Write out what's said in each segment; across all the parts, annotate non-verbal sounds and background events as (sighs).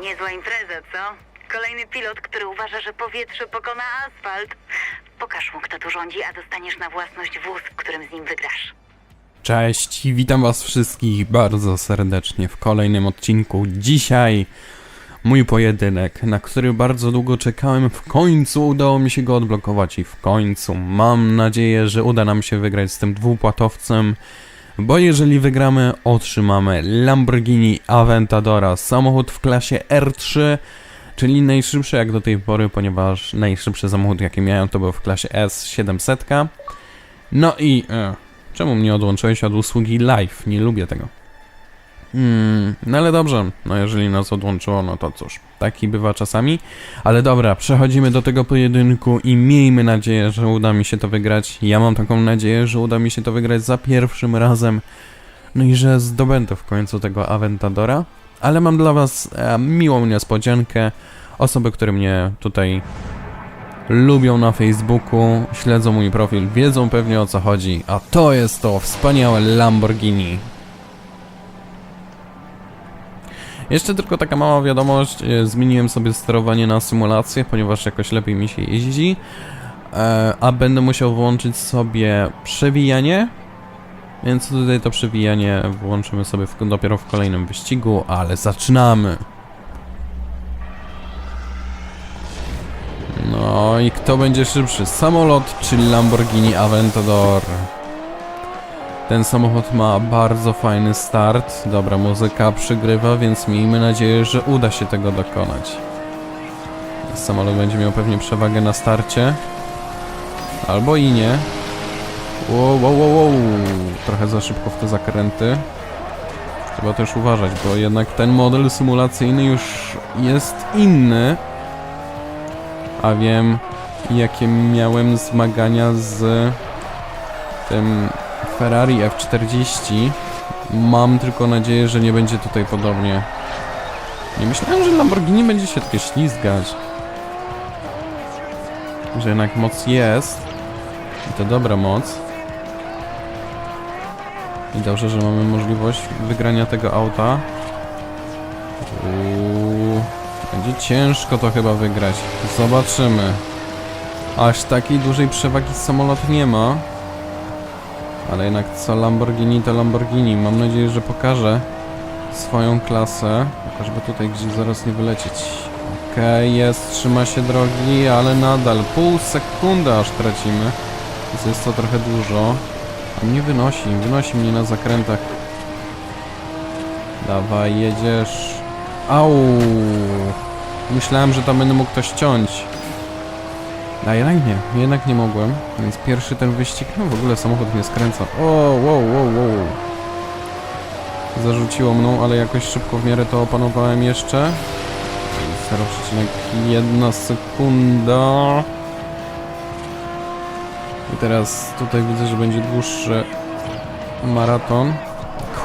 Niezła impreza, co? Kolejny pilot, który uważa, że powietrze pokona asfalt. Pokaż mu, kto tu rządzi, a dostaniesz na własność wóz, którym z nim wygrasz. Cześć, witam was wszystkich bardzo serdecznie w kolejnym odcinku. Dzisiaj mój pojedynek, na który bardzo długo czekałem. W końcu udało mi się go odblokować i w końcu mam nadzieję, że uda nam się wygrać z tym dwupłatowcem. Bo jeżeli wygramy, otrzymamy Lamborghini Aventadora, samochód w klasie R3, czyli najszybszy jak do tej pory, ponieważ najszybszy samochód jaki miałem to był w klasie S700. No i... E, Czemu mnie odłączyłeś od usługi live? Nie lubię tego. Hmm, no ale dobrze, no jeżeli nas odłączyło, no to cóż, taki bywa czasami. Ale dobra, przechodzimy do tego pojedynku i miejmy nadzieję, że uda mi się to wygrać. Ja mam taką nadzieję, że uda mi się to wygrać za pierwszym razem. No i że zdobędę w końcu tego Aventadora. Ale mam dla was e, miłą niespodziankę. Osoby, które mnie tutaj lubią na Facebooku, śledzą mój profil, wiedzą pewnie o co chodzi, a to jest to wspaniałe Lamborghini. Jeszcze tylko taka mała wiadomość, e, zmieniłem sobie sterowanie na symulację, ponieważ jakoś lepiej mi się jeździ, e, a będę musiał włączyć sobie przewijanie, więc tutaj to przewijanie włączymy sobie w, dopiero w kolejnym wyścigu, ale zaczynamy! No i kto będzie szybszy? Samolot czy Lamborghini Aventador? Ten samochód ma bardzo fajny start. Dobra, muzyka przygrywa, więc miejmy nadzieję, że uda się tego dokonać. Samolot będzie miał pewnie przewagę na starcie. Albo i nie. Wow, wow, wow, wow. Trochę za szybko w te zakręty. Trzeba też uważać, bo jednak ten model symulacyjny już jest inny a wiem jakie miałem zmagania z tym Ferrari F40. Mam tylko nadzieję, że nie będzie tutaj podobnie. Nie myślałem, że Lamborghini będzie się takie ślizgać. Że jednak moc jest. I to dobra moc. I dobrze, że mamy możliwość wygrania tego auta. Uuu. Będzie ciężko to chyba wygrać. Zobaczymy. Aż takiej dużej przewagi samolot nie ma. Ale jednak co Lamborghini to Lamborghini. Mam nadzieję, że pokaże swoją klasę. Chociażby tutaj gdzieś zaraz nie wylecieć. Okej, jest, trzyma się drogi, ale nadal pół sekundy aż tracimy. Więc jest to trochę dużo. A mnie wynosi, wynosi mnie na zakrętach. Dawaj, jedziesz. Au! Myślałem, że tam będę mógł to ściąć. A jednak nie, jednak nie mogłem. Więc pierwszy ten wyścig, no w ogóle samochód mnie skręca. O, wow, wow, wow. Zarzuciło mną, ale jakoś szybko w miarę to opanowałem jeszcze. 0,1 sekunda. I teraz tutaj widzę, że będzie dłuższy maraton.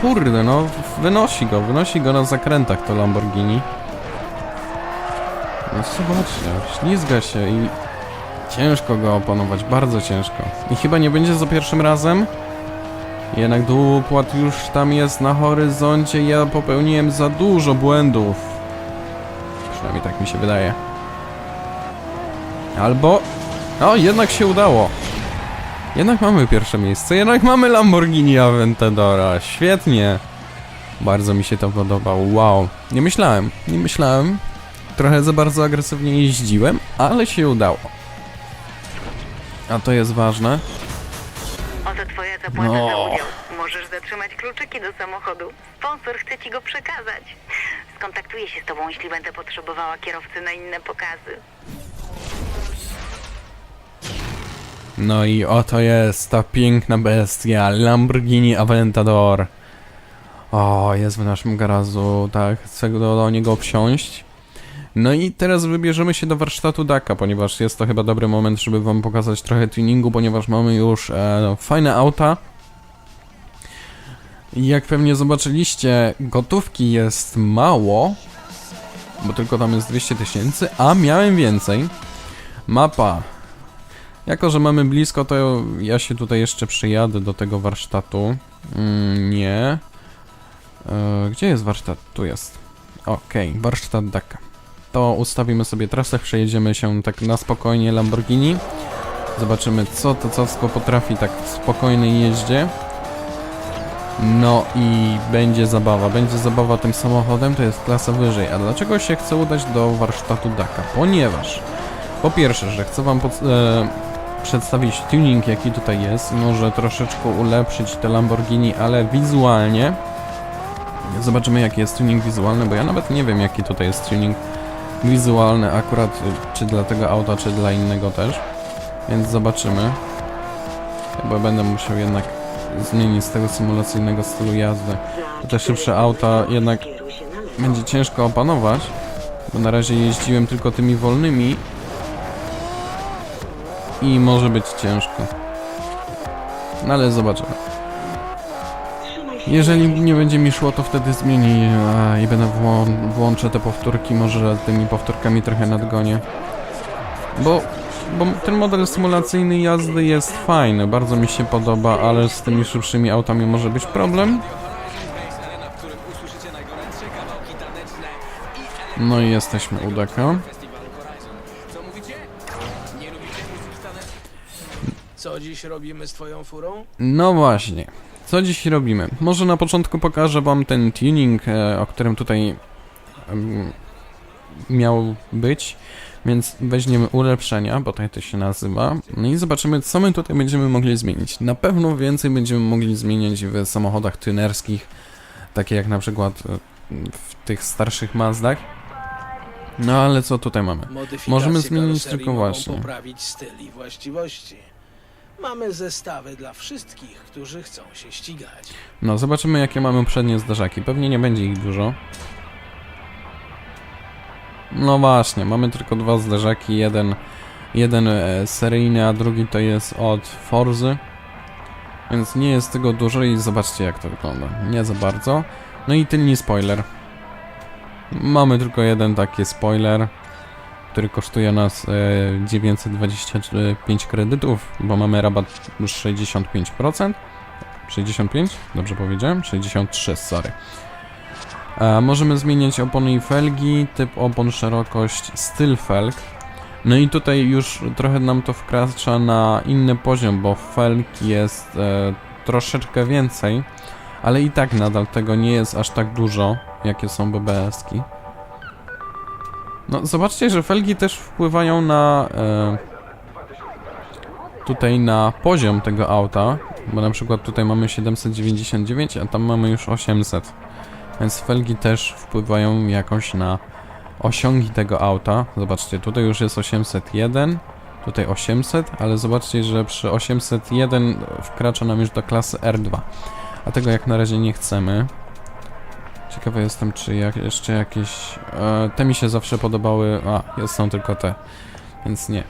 Kurde, no wynosi go, wynosi go na zakrętach to Lamborghini. No zobaczcie, ślizga się i ciężko go opanować, bardzo ciężko. I chyba nie będzie za pierwszym razem. Jednak dupłat już tam jest na horyzoncie, ja popełniłem za dużo błędów. Przynajmniej tak mi się wydaje. Albo... O, jednak się udało. Jednak mamy pierwsze miejsce, jednak mamy Lamborghini Aventadora, świetnie. Bardzo mi się to podobało, wow. Nie myślałem, nie myślałem. Trochę za bardzo agresywnie jeździłem, ale się udało. A to jest ważne. Oto twoja zapłata No. za udział. Możesz zatrzymać kluczyki do samochodu. Sponsor chce ci go przekazać. Skontaktuję się z tobą, jeśli będę potrzebowała kierowcy na inne pokazy. No i oto jest ta piękna bestia, Lamborghini Aventador. O, jest w naszym garażu, tak, chcę do, do niego wsiąść. No i teraz wybierzemy się do warsztatu Daka, ponieważ jest to chyba dobry moment, żeby wam pokazać trochę tuningu, ponieważ mamy już e, fajne auta. Jak pewnie zobaczyliście, gotówki jest mało, bo tylko tam jest 200 tysięcy, a miałem więcej. Mapa. Jako, że mamy blisko, to ja się tutaj jeszcze przyjadę do tego warsztatu. Mm, nie. E, gdzie jest warsztat? Tu jest. Okej, warsztat Daka. To ustawimy sobie trasę, przejedziemy się tak na spokojnie Lamborghini. Zobaczymy co to cacko potrafi tak w spokojnej jeździe. No i będzie zabawa, będzie zabawa tym samochodem, to jest klasa wyżej. A dlaczego się chcę udać do warsztatu Daka? Ponieważ po pierwsze, że chcę wam pod, e, przedstawić tuning jaki tutaj jest może troszeczkę ulepszyć te Lamborghini, ale wizualnie zobaczymy jaki jest tuning wizualny, bo ja nawet nie wiem jaki tutaj jest tuning akurat y, czy dla tego auta, czy dla innego też. Więc zobaczymy. Chyba będę musiał jednak zmienić z tego symulacyjnego stylu jazdy. Te szybsze auta jednak będzie ciężko opanować, bo na razie jeździłem tylko tymi wolnymi i może być ciężko. No ale zobaczymy. Jeżeli nie będzie mi szło, to wtedy zmienię a, i będę włą włączę te powtórki, może tymi powtórkami trochę nadgonię. Bo, bo ten model symulacyjny jazdy jest fajny, bardzo mi się podoba, ale z tymi szybszymi autami może być problem. No i jesteśmy u Daka. Co dziś robimy z twoją furą? No właśnie. Co dziś robimy? Może na początku pokażę wam ten tuning, e, o którym tutaj miał być. Więc weźmiemy ulepszenia, bo tak to się nazywa. No i zobaczymy, co my tutaj będziemy mogli zmienić. Na pewno więcej będziemy mogli zmieniać w samochodach tunerskich, takie jak na przykład e, w tych starszych Mazdach. No ale co tutaj mamy? Możemy zmienić tylko właśnie. poprawić styl i właściwości. Mamy zestawy dla wszystkich, którzy chcą się ścigać. No, zobaczymy jakie mamy przednie zderzaki. Pewnie nie będzie ich dużo. No właśnie, mamy tylko dwa zderzaki. Jeden, jeden e, seryjny, a drugi to jest od Forzy. Więc nie jest tego dużo i zobaczcie jak to wygląda. Nie za bardzo. No i tylny spoiler. Mamy tylko jeden taki spoiler, który kosztuje nas e, 925 kredytów, bo mamy rabat 65%. 65? Dobrze powiedziałem? 63, sorry. E, możemy zmieniać opony i felgi, typ opon, szerokość, styl felg. No i tutaj już trochę nam to wkracza na inny poziom, bo felg jest e, troszeczkę więcej, ale i tak nadal tego nie jest aż tak dużo, jakie są BBS-ki. No, zobaczcie, że felgi też wpływają na e, tutaj na poziom tego auta, bo na przykład tutaj mamy 799, a tam mamy już 800. Więc felgi też wpływają jakoś na osiągi tego auta. Zobaczcie, tutaj już jest 801, tutaj 800, ale zobaczcie, że przy 801 wkracza nam już do klasy R2. A tego jak na razie nie chcemy. Ciekawy jestem, czy jak, jeszcze jakieś... E, te mi się zawsze podobały... A, są tylko te. Więc nie.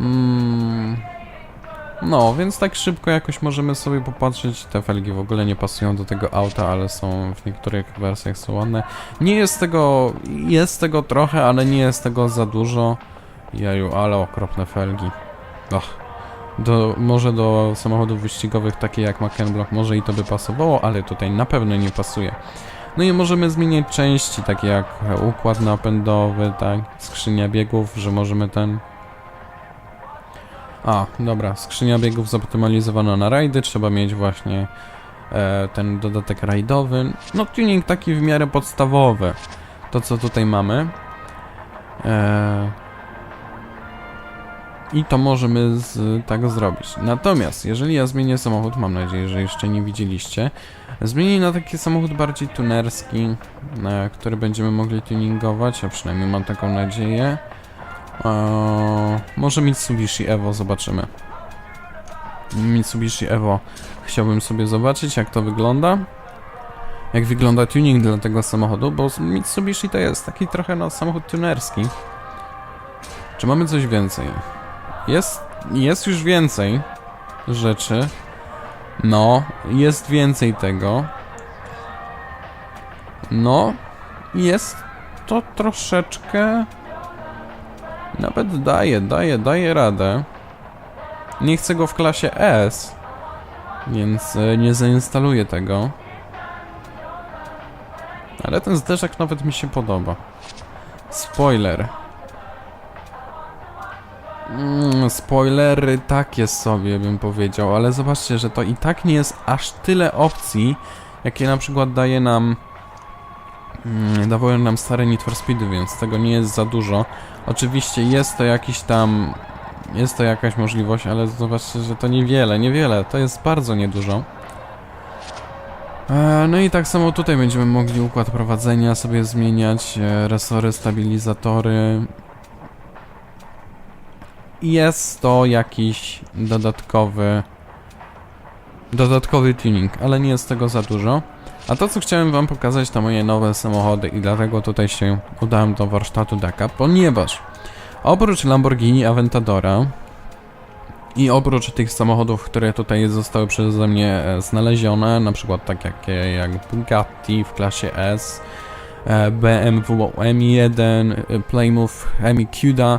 Mm. No, więc tak szybko jakoś możemy sobie popatrzeć. Te felgi w ogóle nie pasują do tego auta, ale są w niektórych wersjach są ładne. Nie jest tego, jest tego trochę, ale nie jest tego za dużo. Jaju, ale okropne felgi. Och. Do, może do samochodów wyścigowych takie jak Mackenblock może i to by pasowało, ale tutaj na pewno nie pasuje. No i możemy zmieniać części, takie jak układ napędowy, tak, skrzynia biegów, że możemy ten a, dobra, skrzynia biegów zoptymalizowana na rajdy, trzeba mieć właśnie e, ten dodatek rajdowy. No tuning taki w miarę podstawowy, to co tutaj mamy. E, I to możemy z, tak zrobić. Natomiast, jeżeli ja zmienię samochód, mam nadzieję, że jeszcze nie widzieliście, zmienię na taki samochód bardziej tunerski, e, który będziemy mogli tuningować, a przynajmniej mam taką nadzieję. Eee, może Mitsubishi Evo zobaczymy. Mitsubishi Evo chciałbym sobie zobaczyć jak to wygląda. Jak wygląda tuning dla tego samochodu, bo Mitsubishi to jest taki trochę no, samochód tunerski. Czy mamy coś więcej? Jest, jest już więcej rzeczy. No, jest więcej tego. No, jest to troszeczkę nawet daje, daje, daje radę. Nie chcę go w klasie S, więc e, nie zainstaluję tego. Ale ten zderzak nawet mi się podoba. Spoiler. Mm, spoilery takie sobie bym powiedział, ale zobaczcie, że to i tak nie jest aż tyle opcji, jakie na przykład daje nam mm, dawały nam stare Need for Speedy, więc tego nie jest za dużo. Oczywiście jest to jakiś tam jest to jakaś możliwość, ale zobaczcie, że to niewiele, niewiele, to jest bardzo niedużo. E, No i tak samo tutaj będziemy mogli układ prowadzenia sobie zmieniać, e, resory, stabilizatory. Jest to jakiś dodatkowy dodatkowy tuning, ale nie jest tego za dużo. A to co chciałem wam pokazać to moje nowe samochody i dlatego tutaj się udałem do warsztatu Daka, ponieważ oprócz Lamborghini Aventadora i oprócz tych samochodów, które tutaj zostały przeze mnie e, znalezione, na przykład tak jak, Bugatti w klasie S, e, BMW M1, e, Plymouth Cuda,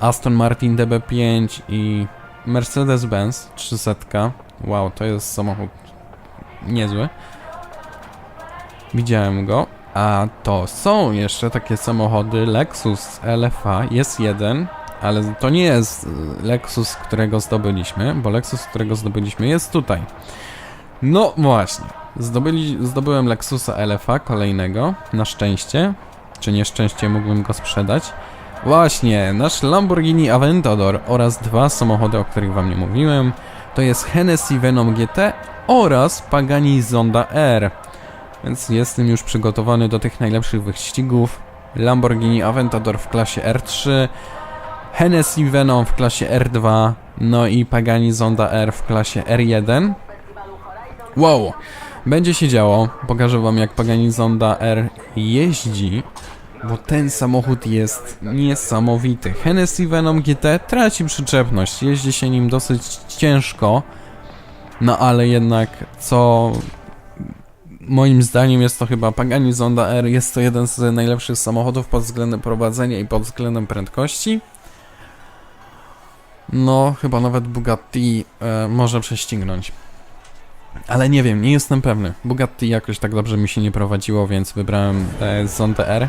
Aston Martin DB5 i Mercedes-Benz 300. Wow, to jest samochód niezły. Widziałem go. A to są jeszcze takie samochody Lexus LFA. Jest jeden, ale to nie jest y, Lexus, którego zdobyliśmy, bo Lexus, którego zdobyliśmy jest tutaj. No właśnie. Zdobyli, zdobyłem Lexusa LFA kolejnego, na szczęście. Czy nieszczęście mógłbym go sprzedać. Właśnie, nasz Lamborghini Aventador oraz dwa samochody, o których wam nie mówiłem. To jest Hennessy Venom GT oraz Pagani Zonda R. Więc jestem już przygotowany do tych najlepszych wyścigów. Lamborghini Aventador w klasie R3, Hennessy Venom w klasie R2, no i Pagani Zonda R w klasie R1. Wow, będzie się działo. Pokażę wam jak Pagani Zonda R jeździ, bo ten samochód jest niesamowity. Hennessy Venom GT traci przyczepność, jeździ się nim dosyć ciężko, no ale jednak co moim zdaniem jest to chyba Pagani Zonda R, jest to jeden z najlepszych samochodów pod względem prowadzenia i pod względem prędkości. No, chyba nawet Bugatti e, może prześcignąć. Ale nie wiem, nie jestem pewny. Bugatti jakoś tak dobrze mi się nie prowadziło, więc wybrałem e, Zonda R.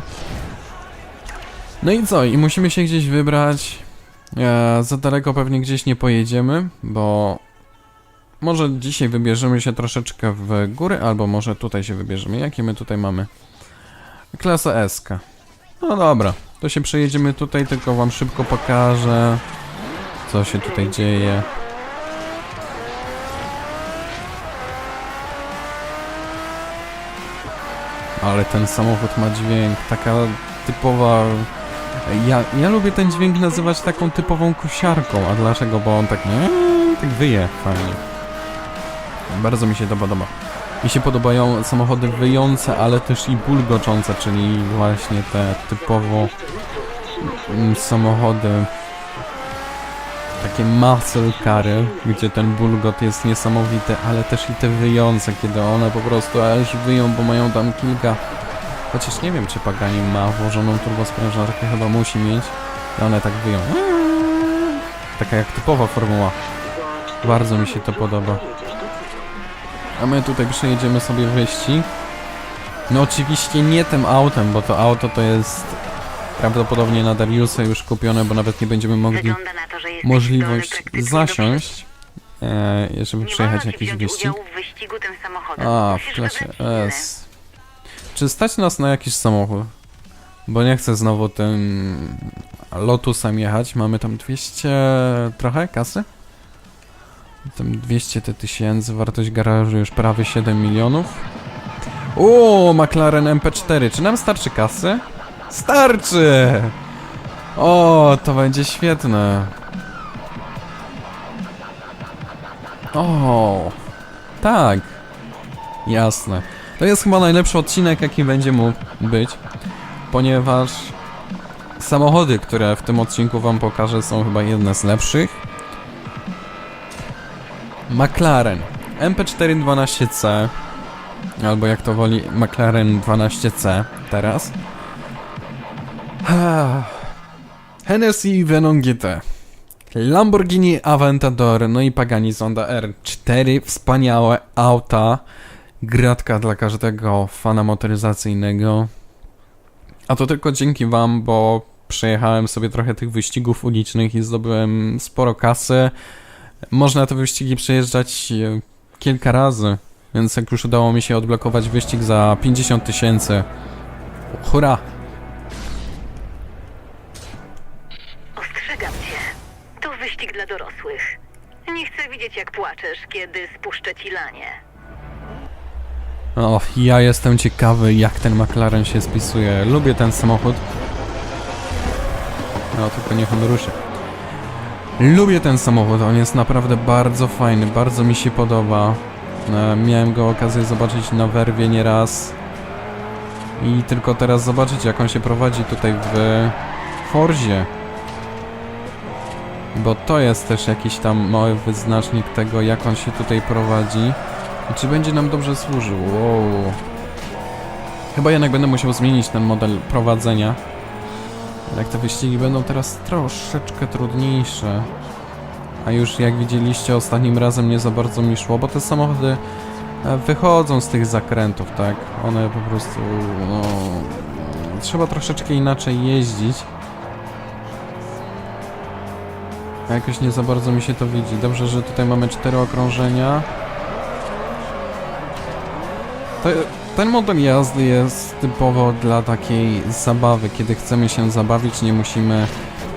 No i co? I musimy się gdzieś wybrać. E, za daleko pewnie gdzieś nie pojedziemy, bo może dzisiaj wybierzemy się troszeczkę w góry, albo może tutaj się wybierzemy. Jakie my tutaj mamy? Klasa S. -ka. No dobra, to się przejedziemy tutaj, tylko wam szybko pokażę, co się tutaj dzieje. Ale ten samochód ma dźwięk, taka typowa... Ja, ja lubię ten dźwięk nazywać taką typową kosiarką, a dlaczego? Bo on tak nie, tak wyje fajnie. Bardzo mi się to podoba. Mi się podobają samochody wyjące, ale też i bulgoczące, czyli właśnie te typowo mm, samochody takie muscle cary, gdzie ten bulgot jest niesamowity, ale też i te wyjące, kiedy one po prostu aż wyją, bo mają tam kilka chociaż nie wiem czy Pagani ma włożoną turbosprężarkę, chyba musi mieć i one tak wyją taka jak typowa formuła bardzo mi się to podoba a my tutaj przejedziemy sobie wyścig. No oczywiście nie tym autem, bo to auto to jest prawdopodobnie na Dariusa już kupione, bo nawet nie będziemy mogli to, możliwość zasiąść, e, żeby przejechać jakiś wyścig. A, w klasie. S. Czy stać nas na jakiś samochód? Bo nie chcę znowu tym Lotusem jechać. Mamy tam 200 trochę kasy? Tam 200 te tysięcy, wartość garażu już prawie 7 milionów. O, McLaren MP4. Czy nam starczy kasy? Starczy! O, to będzie świetne. O, tak. Jasne. To jest chyba najlepszy odcinek, jaki będzie mógł być, ponieważ samochody, które w tym odcinku wam pokażę, są chyba jedne z lepszych. McLaren MP4 12C, albo jak to woli McLaren 12C teraz. (sighs) Hennessy Venom GT. Lamborghini Aventador, no i Pagani Zonda R. Cztery wspaniałe auta. Gratka dla każdego fana motoryzacyjnego. A to tylko dzięki wam, bo przejechałem sobie trochę tych wyścigów ulicznych i zdobyłem sporo kasy. Można te wyścigi przejeżdżać e, kilka razy, więc jak już udało mi się odblokować wyścig za 50 tysięcy. Hurra! Ostrzegam cię. To wyścig dla dorosłych. Nie chcę widzieć, jak płaczesz, kiedy spuszczę ci lanie. O, ja jestem ciekawy, jak ten McLaren się spisuje. Lubię ten samochód. No, tylko niech on ruszy. Lubię ten samochód, on jest naprawdę bardzo fajny, bardzo mi się podoba. E, miałem go okazję zobaczyć na werwie nieraz. I tylko teraz zobaczyć, jak on się prowadzi tutaj w Forzie. Bo to jest też jakiś tam mały wyznacznik tego, jak on się tutaj prowadzi. I czy będzie nam dobrze służył? Wow. Chyba jednak będę musiał zmienić ten model prowadzenia. Jak te wyścigi będą teraz troszeczkę trudniejsze. A już jak widzieliście ostatnim razem nie za bardzo mi szło, bo te samochody e, wychodzą z tych zakrętów, tak? One po prostu, no... Trzeba troszeczkę inaczej jeździć. A jakoś nie za bardzo mi się to widzi. Dobrze, że tutaj mamy cztery okrążenia. To, ten model jazdy jest typowo dla takiej zabawy. Kiedy chcemy się zabawić, nie musimy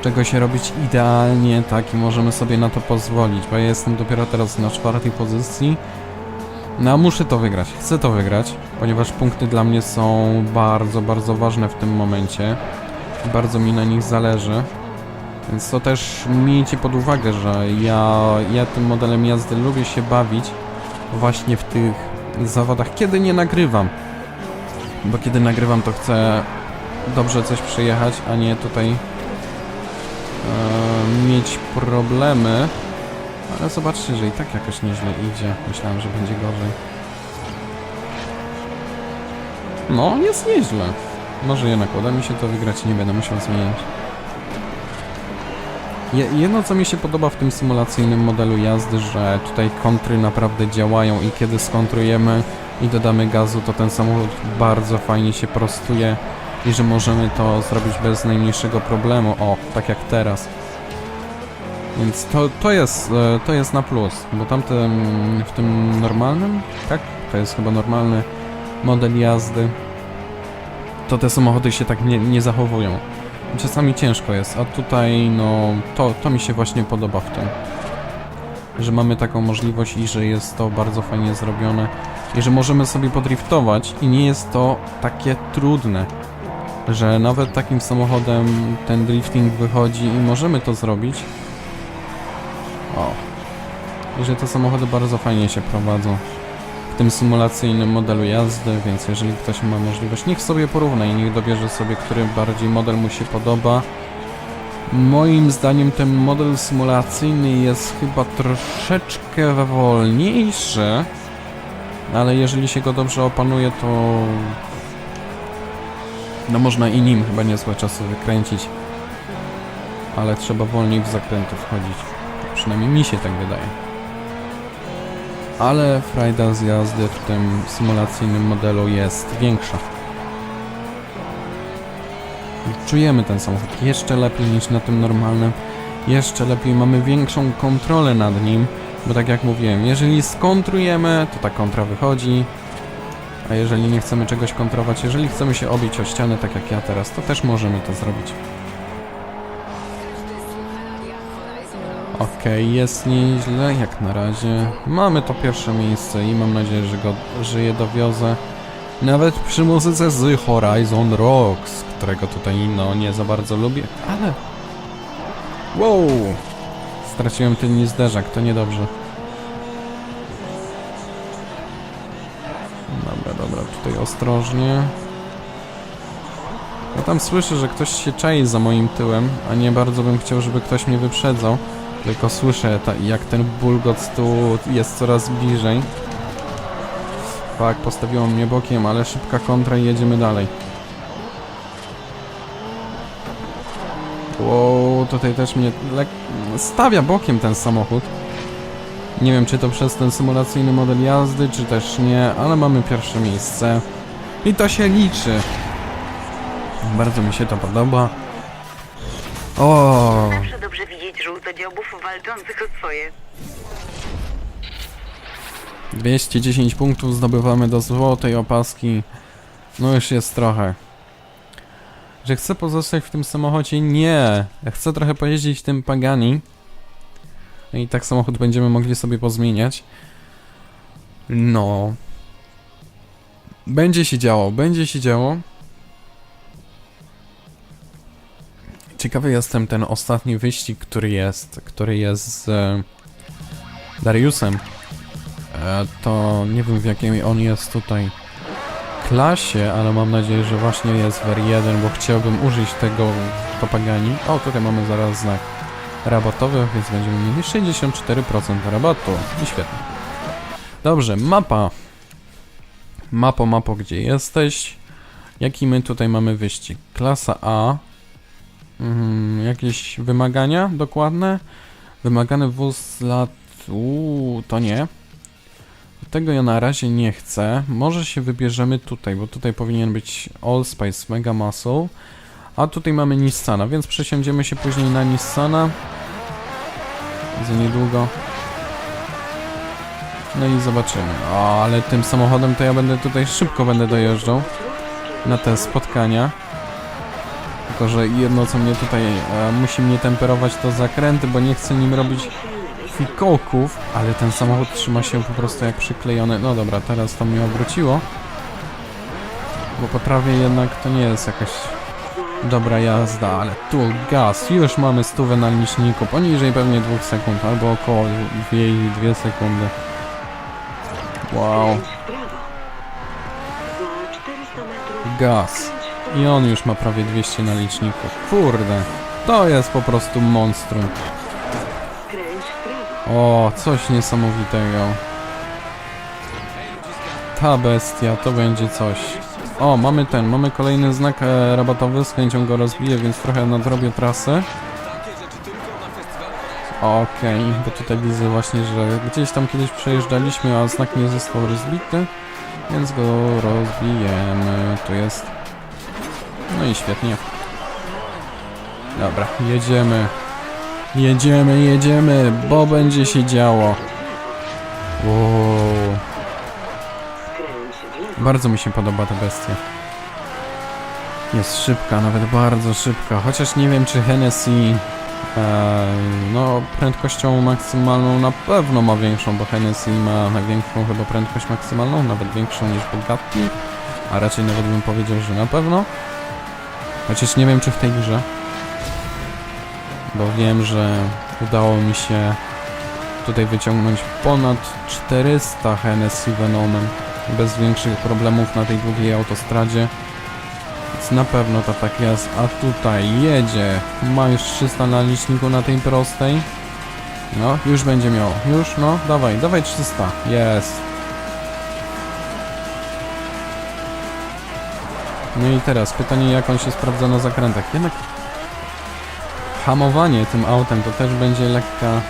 czegoś robić idealnie, tak, i możemy sobie na to pozwolić, bo ja jestem dopiero teraz na czwartej pozycji. No, muszę to wygrać, chcę to wygrać, ponieważ punkty dla mnie są bardzo, bardzo ważne w tym momencie. Bardzo mi na nich zależy. Więc to też miejcie pod uwagę, że ja, ja tym modelem jazdy lubię się bawić właśnie w tych zawodach, kiedy nie nagrywam. Bo kiedy nagrywam, to chcę dobrze coś przejechać, a nie tutaj e, mieć problemy. Ale zobaczcie, że i tak jakoś nieźle idzie. Myślałem, że będzie gorzej. No, jest nieźle. Może jednak uda mi się to wygrać i nie będę musiał zmieniać. Je, jedno co mi się podoba w tym symulacyjnym modelu jazdy, że tutaj kontry naprawdę działają i kiedy skontrujemy i dodamy gazu, to ten samochód bardzo fajnie się prostuje i że możemy to zrobić bez najmniejszego problemu. O, tak jak teraz. Więc to, to, jest, e, to jest na plus, bo tamten w tym normalnym, tak? To jest chyba normalny model jazdy. To te samochody się tak nie, nie zachowują. Czasami ciężko jest, a tutaj no to, to mi się właśnie podoba w tym. Że mamy taką możliwość i że jest to bardzo fajnie zrobione i że możemy sobie podriftować i nie jest to takie trudne. Że nawet takim samochodem ten drifting wychodzi i możemy to zrobić. O. I że te samochody bardzo fajnie się prowadzą tym symulacyjnym modelu jazdy, więc jeżeli ktoś ma możliwość, niech sobie porówna i niech dobierze sobie, który bardziej model mu się podoba. Moim zdaniem ten model symulacyjny jest chyba troszeczkę wolniejszy, ale jeżeli się go dobrze opanuje, to no można i nim chyba niezłe czasy wykręcić. Ale trzeba wolniej w zakręty wchodzić. Przynajmniej mi się tak wydaje ale frajda z jazdy w tym symulacyjnym modelu jest większa. Czujemy ten samochód jeszcze lepiej niż na tym normalnym, jeszcze lepiej mamy większą kontrolę nad nim, bo tak jak mówiłem, jeżeli skontrujemy, to ta kontra wychodzi, a jeżeli nie chcemy czegoś kontrować, jeżeli chcemy się obić o ścianę, tak jak ja teraz, to też możemy to zrobić. Okej, jest nieźle, jak na razie. Mamy to pierwsze miejsce i mam nadzieję, że go że je dowiozę. Nawet przy muzyce z Horizon Rocks, którego tutaj no nie za bardzo lubię, ale... Wow! Straciłem tylny zderzak, to niedobrze. Dobra, dobra, tutaj ostrożnie. Ja tam słyszę, że ktoś się czai za moim tyłem, a nie bardzo bym chciał, żeby ktoś mnie wyprzedzał. Tylko słyszę, ta, jak ten bulgot tu jest coraz bliżej. Tak, postawiło mnie bokiem, ale szybka kontra i jedziemy dalej. Wow, tutaj też mnie stawia bokiem ten samochód. Nie wiem, czy to przez ten symulacyjny model jazdy, czy też nie, ale mamy pierwsze miejsce. I to się liczy. Bardzo mi się to podoba. O, dobrze widzieć żółtodziobów walczących o swoje. 210 punktów zdobywamy do złotej opaski. No już jest trochę. Że chcę pozostać w tym samochodzie? Nie. Ja chcę trochę pojeździć tym Pagani. I tak samochód będziemy mogli sobie pozmieniać. No. Będzie się działo, będzie się działo. Ciekawy jestem ten ostatni wyścig, który jest, który jest z e, Dariusem. E, to nie wiem w jakiej on jest tutaj klasie, ale mam nadzieję, że właśnie jest w R1, bo chciałbym użyć tego Topagani. O, tutaj mamy zaraz znak rabatowy, więc będziemy mieli 64% rabatu. I świetnie. Dobrze, mapa. Mapo, mapo, gdzie jesteś? Jaki my tutaj mamy wyścig? Klasa A. Mhm, jakieś wymagania dokładne? Wymagany wóz z lat... Uuu, to nie. Tego ja na razie nie chcę. Może się wybierzemy tutaj, bo tutaj powinien być Allspice Mega Muscle. A tutaj mamy Nissana, więc przesiądziemy się później na Nissana. Za niedługo. No i zobaczymy. O, ale tym samochodem to ja będę tutaj szybko będę dojeżdżał na te spotkania. Tylko, że jedno co mnie tutaj e, musi mnie temperować to zakręty, bo nie chcę nim robić fikołków, ale ten samochód trzyma się po prostu jak przyklejony. No dobra, teraz to mnie obróciło. Bo po trawie jednak to nie jest jakaś dobra jazda, ale tu gaz, już mamy stówę na liczniku, poniżej pewnie 2 sekund, albo około 2 sekundy. Wow, Skręć w prawo. Za 400 metrów gaz. I on już ma prawie 200 na liczniku. Kurde, to jest po prostu monstrum. O, coś niesamowitego. Ta bestia, to będzie coś. O, mamy ten, mamy kolejny znak e, rabatowy, z chęcią go rozbiję, więc trochę nadrobię trasę. Okej, bo tutaj widzę właśnie, że gdzieś tam kiedyś przejeżdżaliśmy, a znak nie został rozbity, więc go rozbijemy. Tu jest. No i świetnie. Dobra, jedziemy. Jedziemy, jedziemy, bo będzie się działo. Wow. Bardzo mi się podoba ta bestia. Jest szybka, nawet bardzo szybka. Chociaż nie wiem, czy Hennessy e, no, prędkością maksymalną na pewno ma większą, bo Hennessy ma największą chyba prędkość maksymalną, nawet większą niż Bugatti. A raczej nawet bym powiedział, że na pewno. Chociaż nie wiem, czy w tej grze. Bo wiem, że udało mi się tutaj wyciągnąć ponad 400 Hennessy Venomem bez większych problemów na tej długiej autostradzie. Więc na pewno to tak jest. A tutaj jedzie. Ma już 300 na liczniku na tej prostej. No, już będzie miał. Już, no, dawaj, dawaj 300. Jest. No i teraz pytanie, jak on się sprawdza na zakrętach. Jednak hamowanie tym autem to też będzie lekka,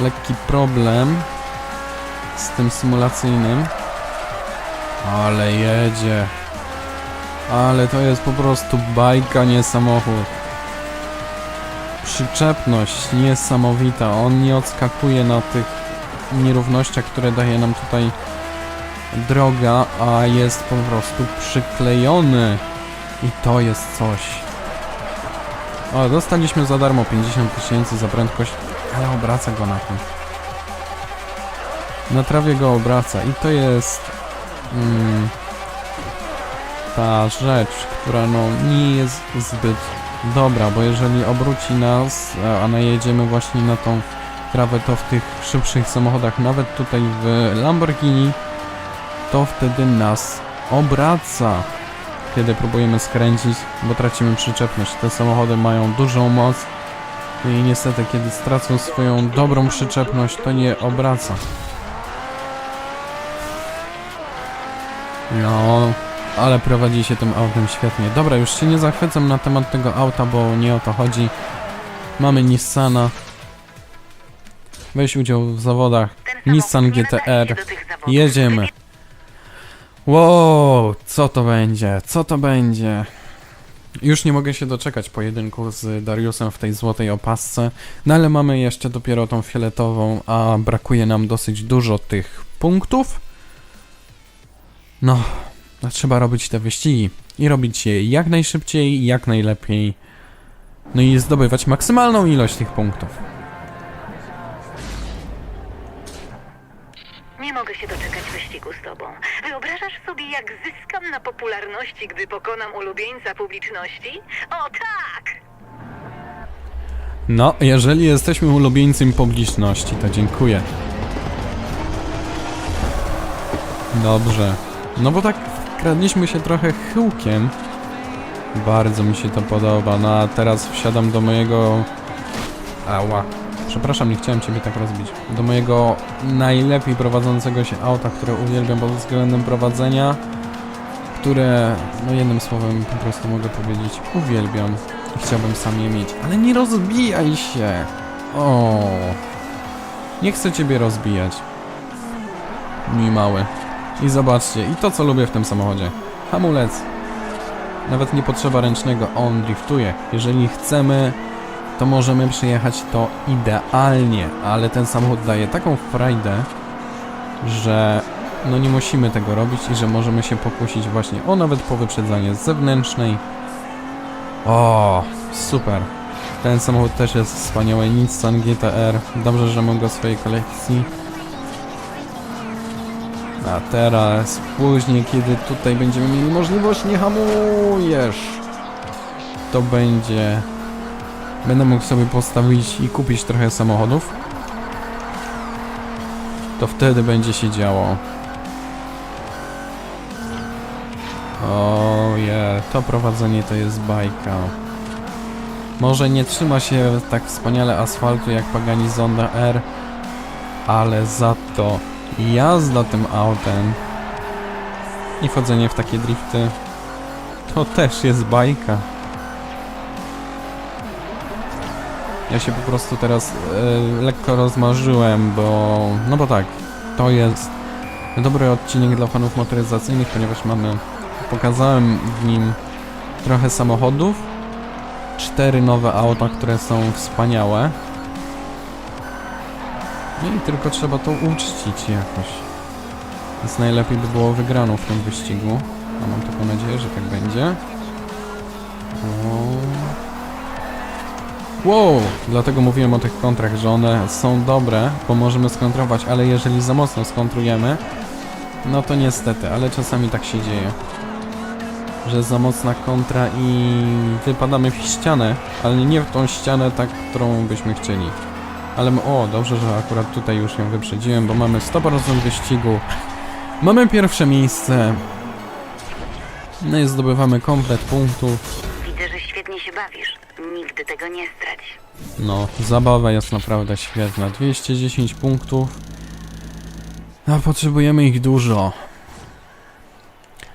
lekki problem z tym symulacyjnym. Ale jedzie. Ale to jest po prostu bajka, nie samochód. Przyczepność niesamowita. On nie odskakuje na tych nierównościach, które daje nam tutaj droga, a jest po prostu przyklejony. I to jest coś. O, dostaliśmy za darmo 50 tysięcy za prędkość, ale obraca go na tym. Na trawie go obraca i to jest mm, ta rzecz, która no nie jest zbyt dobra, bo jeżeli obróci nas, a- a najedziemy właśnie na tą trawę, to w tych szybszych samochodach, nawet tutaj w Lamborghini, to wtedy nas obraca, kiedy próbujemy skręcić, bo tracimy przyczepność. Te samochody mają dużą moc i niestety, kiedy stracą swoją dobrą przyczepność, to nie obraca. No, ale prowadzi się tym autem świetnie. Dobra, już się nie zachwycam na temat tego auta, bo nie o to chodzi. Mamy Nissana. weź udział w zawodach Nissan GTR. Jedziemy. Wow, co to będzie? Co to będzie? Już nie mogę się doczekać pojedynku z Dariusem w tej złotej opasce, no ale mamy jeszcze dopiero tą fioletową, a brakuje nam dosyć dużo tych punktów. No, no trzeba robić te wyścigi i robić je jak najszybciej, jak najlepiej. No i zdobywać maksymalną ilość tych punktów. Nie mogę się doczekać sobie, jak zyskam na popularności, gdy pokonam ulubieńca publiczności? O tak! No, jeżeli jesteśmy ulubieńcem publiczności, to dziękuję. Dobrze. No bo tak kradliśmy się trochę chyłkiem. Bardzo mi się to podoba. No a teraz wsiadam do mojego... Ała. Przepraszam, nie chciałem ciebie tak rozbić. Do mojego najlepiej prowadzącego się auta, które uwielbiam pod względem prowadzenia. Które, no jednym słowem po prostu mogę powiedzieć, uwielbiam. I chciałbym sam je mieć. Ale nie rozbijaj się! O, Nie chcę ciebie rozbijać. Mój mały. I zobaczcie, i to co lubię w tym samochodzie. Hamulec. Nawet nie potrzeba ręcznego, on driftuje. Jeżeli chcemy, to możemy przejechać to idealnie, ale ten samochód daje taką frajdę, że no nie musimy tego robić i że możemy się pokusić właśnie o nawet po wyprzedzanie z zewnętrznej. O, super. Ten samochód też jest wspaniały, Nissan GTR. Dobrze, że mam go w swojej kolekcji. A teraz, później, kiedy tutaj będziemy mieli możliwość, nie hamujesz. To będzie... Będę mógł sobie postawić i kupić trochę samochodów. To wtedy będzie się działo. Oje, to prowadzenie to jest bajka. Może nie trzyma się tak wspaniale asfaltu jak Pagani Zonda R, ale za to jazda tym autem i wchodzenie w takie drifty to też jest bajka. Ja się po prostu teraz e, lekko rozmarzyłem, bo no bo tak, to jest dobry odcinek dla fanów motoryzacyjnych, ponieważ mamy pokazałem w nim trochę samochodów, cztery nowe auta, które są wspaniałe. No i tylko trzeba to uczcić jakoś. Więc najlepiej by było wygraną w tym wyścigu. A mam taką nadzieję, że tak będzie. O. Wow! Dlatego mówiłem o tych kontrach, że one są dobre, bo możemy skontrować, ale jeżeli za mocno skontrujemy, no to niestety, ale czasami tak się dzieje. Że za mocna kontra i wypadamy w ścianę, ale nie w tą ścianę tak, którą byśmy chcieli. Ale o, dobrze, że akurat tutaj już ją wyprzedziłem, bo mamy 100% wyścigu. Mamy pierwsze miejsce. No i zdobywamy komplet punktów. Widzę, że świetnie się bawisz. Nigdy tego nie strać. No, zabawa jest naprawdę świetna. 210 punktów. A potrzebujemy ich dużo.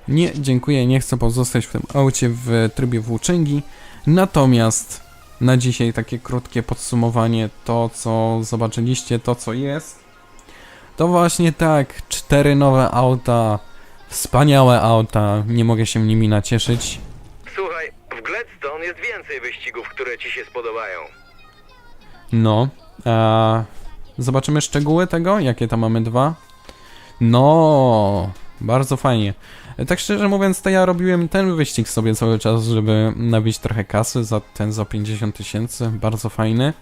Nie, dziękuję, nie chcę pozostać w tym aucie w trybie włóczęgi. Natomiast na dzisiaj takie krótkie podsumowanie to, co zobaczyliście, to co jest. To właśnie tak, cztery nowe auta, wspaniałe auta, nie mogę się nimi nacieszyć. Słuchaj, w Gladstone jest więcej wyścigów, które ci się spodobają. No, zobaczymy szczegóły tego, jakie tam mamy dwa. No, bardzo fajnie. Tak szczerze mówiąc, to ja robiłem ten wyścig sobie cały czas, żeby nabić trochę kasy za ten za 50 tysięcy, bardzo fajny.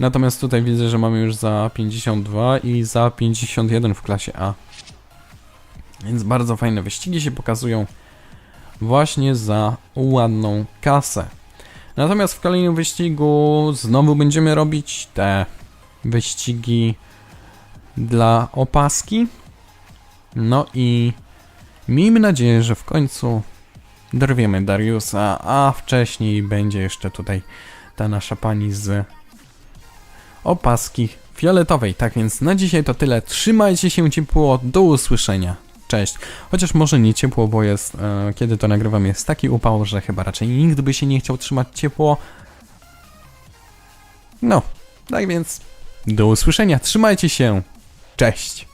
Natomiast tutaj widzę, że mamy już za 52 i za 51 w klasie A. Więc bardzo fajne wyścigi się pokazują właśnie za ładną kasę. Natomiast w kolejnym wyścigu znowu będziemy robić te wyścigi dla opaski. No i miejmy nadzieję, że w końcu dorwiemy Dariusa, a wcześniej będzie jeszcze tutaj ta nasza pani z opaski fioletowej. Tak więc na dzisiaj to tyle. Trzymajcie się ciepło. Do usłyszenia. Cześć. Chociaż może nie ciepło, bo jest, e, kiedy to nagrywam, jest taki upał, że chyba raczej nikt by się nie chciał trzymać ciepło. No, tak więc Do usłyszenia, trzymajcie się. Cześć.